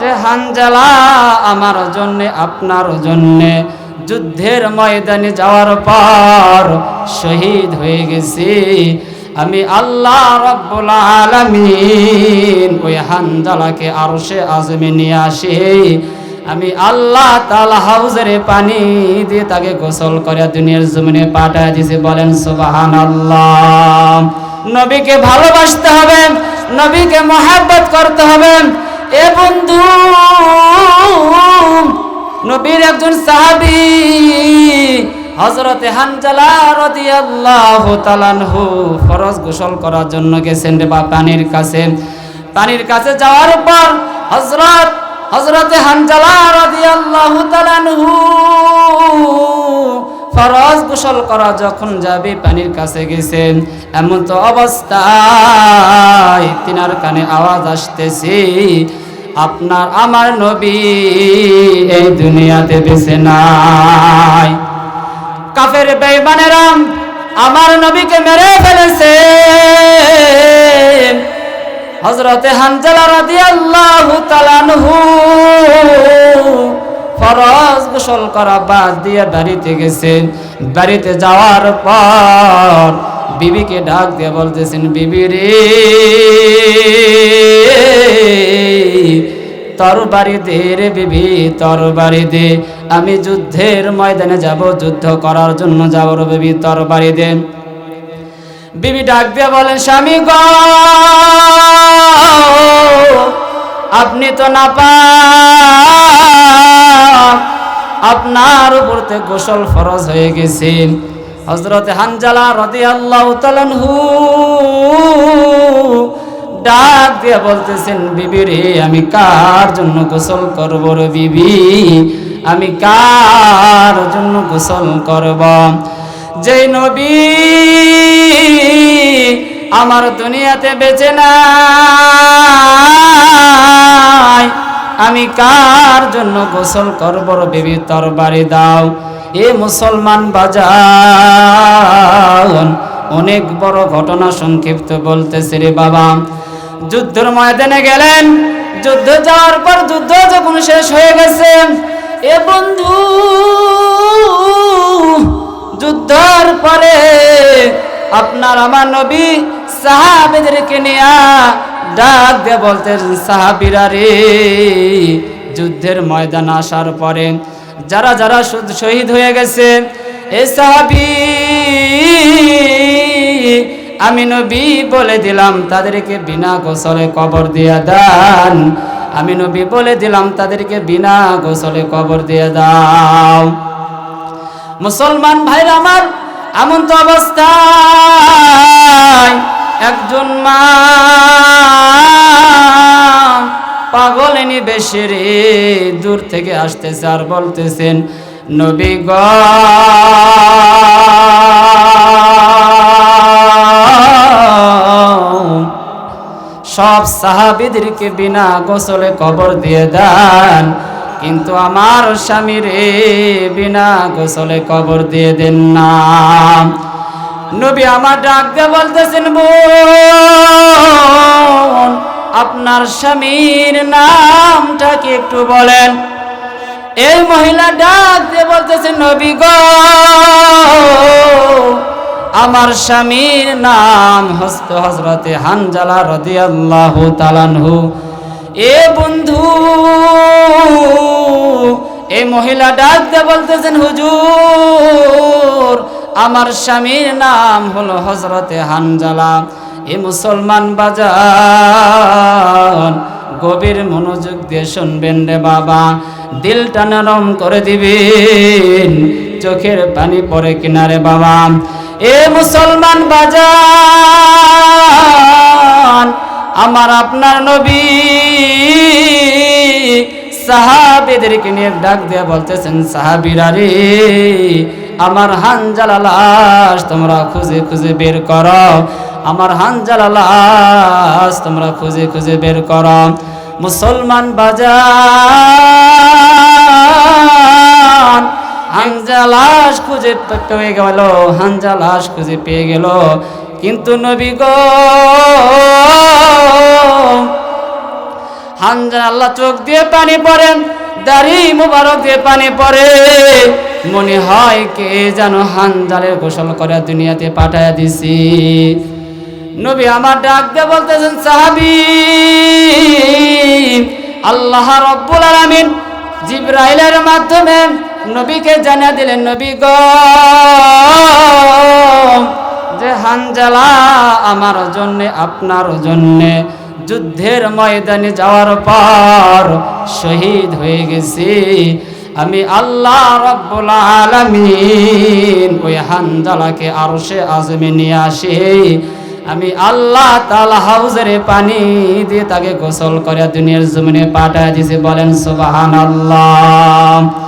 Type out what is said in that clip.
যে হানজালা আমার জন্যে, আপনার জন্যে, যুদ্ধের ময়দানে যাওয়ার পর শহীদ হয়ে গেছি। আমি আল্লাহ রব্বুল আলামিন ওই হানজালাকে আরও সে আজমে নিয়ে আসি। আমি আল্লাহ তাআলা হাউজের পানি দিয়ে তাকে গোসল করে দুনিয়ার জমিনে পাঠায় দিয়েছি। বলেন, সুবহানাল্লাহ। নবীকে ভালোবাসতে হবে, নবীকে মহাব্বত করতে হবে। এ বন্ধু, নবীর একজন সাহাবী হজরতে হানজালা রাদিয়াল্লাহু তাআলাহু ফরজ গোসল করার জন্য গেছেন রে বা পানির কাছে। পানির কাছে যাওয়ার পর হযরত, হযরতে হানজালা রাদিয়াল্লাহু তাআলাহু ফরজ গোসল করা যখন যাবে পানির কাছে গেছেন, এমন তো অবস্থায় তিনার কানে আওয়াজ আসতেছে, আপনার আমার নবী এই দুনিয়াতে বেঁচে নাই। কাফের বেঈমানেরা আমার নবীকে মেরে ফেলেছে। হযরতে হানজালা রাদিয়াল্লাহু তাআলা আনহু ফরজ গোসল করা বাদ দিয়ে বাড়িতে গেছে। বাড়িতে যাওয়ার পর বিবিকে ডাক দিয়ে বলতেছেন, বিবি রে তরবারি দে রে বিবি তরবারি দে আমি যুদ্ধের ময়দানে যাব, যুদ্ধ করার জন্য যাব বিবি তরবারি দে বিবি ডাক দিয়ে বলেন, স্বামী গ, আপনি তো না পা আপনার উপরতে গোসল ফরজ হয়ে গেছে হজরত হানজালা রদি আল্লাহ তালানহু ডাক দিয়ে বলতেছেন, বিবি রে, আমি কার জন্য গোসল করব রে বিবি? আমি কার জন্য গোসল করব? যেই নবী আমার দুনিয়াতে বেঁচে নাই। আমি কার জন্য গোসল করব বিবি তরবারি দাও? এ মুসলমান বাজান, অনেক বড় ঘটনা সংক্ষিপ্ত বলতেছে রে বাবা। যুদ্ধের ময়দানে গেলেন, যুদ্ধ যাওয়ার পর যুদ্ধ যখন শেষ হয়ে গেছে, এ বন্ধু, যুদ্ধর পরে আপনার আমার নবী সাহাবিদেরকে নিয়ে ডাক দিয়ে বলতেন, সাহাবিরা রে, যুদ্ধের ময়দান আসার পরে যারা যারা শহীদ হয়ে গেছে, এ সাহাবি, আমি নবী বলে দিলাম, তাদেরকে বিনা গোসলে কবর দিয়া দান। আমি নবী বলে দিলাম, তাদেরকে বিনা গোসলে কবর দিয়ে দাও। মুসলমান ভাইরা আমার, এমন তো অবস্থায় একজন মা পাগলেনি বেশি রে, দূর থেকে আসতেছে আর বলতেছেন, নবী গ সব সাহাবিদেরকে বিনা গোসলে কবর দিয়ে দেন, কিন্তু আমার স্বামীর বিনা গোসলে কবর দিয়ে দেন না। নবী আমার ডাক দিয়ে বলতেছেন, বোন, আপনার স্বামীর নামটা কি একটু বলেন। এই মহিলা ডাক দিয়ে বলতেছেন, নবী গো, আমার স্বামীর নাম হস্ত হজরতে হানজালা রদিয়াল্লাহু তালানহু এ বন্ধু, এই মহিলা ডাক দিয়ে বলতেছেন, হুজুর আমার স্বামীর নাম হলো হজরতে হানজালা। এ মুসলমান বাজার গভীর মনোযোগ দিয়ে শুনবেন রে বাবা। দিলটা নরম করে দিবেন, চোখের পানি পরে কিনারে বাবা। এ মুসলমান বাজার আমার আপনার নবী সাহাবিদেরকে নিয়ে ডাক দিয়ে বলতেছেন, সাহাবিরা রে আমার হানজালা লাশ তোমরা খুঁজে খুঁজে বের করো। আমার হানজালা লাশ তোমরা খুঁজে খুঁজে বের করো। মুসলমান বাজার হানজা লাশ খুঁজে পেয়ে গেল হানজা লাশ খুঁজে পেয়ে গেল। কিন্তু নবী গো হানজা আল্লাহ চোখ দিয়ে পানি পড়ে দাড়ি মুবারক দিয়ে পানি পড়ে। মনে হয় কে যেন হানজালের গোসল করে দুনিয়াতে পাঠায় দিছি। নবী আমার ডাক দিয়ে বলতেছেন, সাহাবি, আল্লাহ রব্বুল আলামিন জিব্রাইলের মাধ্যমে নবীকে জানা দিলেন, নবী গো, যে হানজালা আমার জন্যে, আপনার জন্যে যুদ্ধের ময়দানে যাওয়ার পর শহীদ হয়ে গেছি। আমি আল্লাহ রব্বুল আলামিন ওই হানজালাকে আরশে আজমে নিয়ে আসি। আমি আল্লাহ তাআলা হাউজের পানি দিয়ে তাকে গোসল করে দুনিয়ার জমিনে পাঠায় দিয়েছি। বলেন, সুবহানাল্লাহ।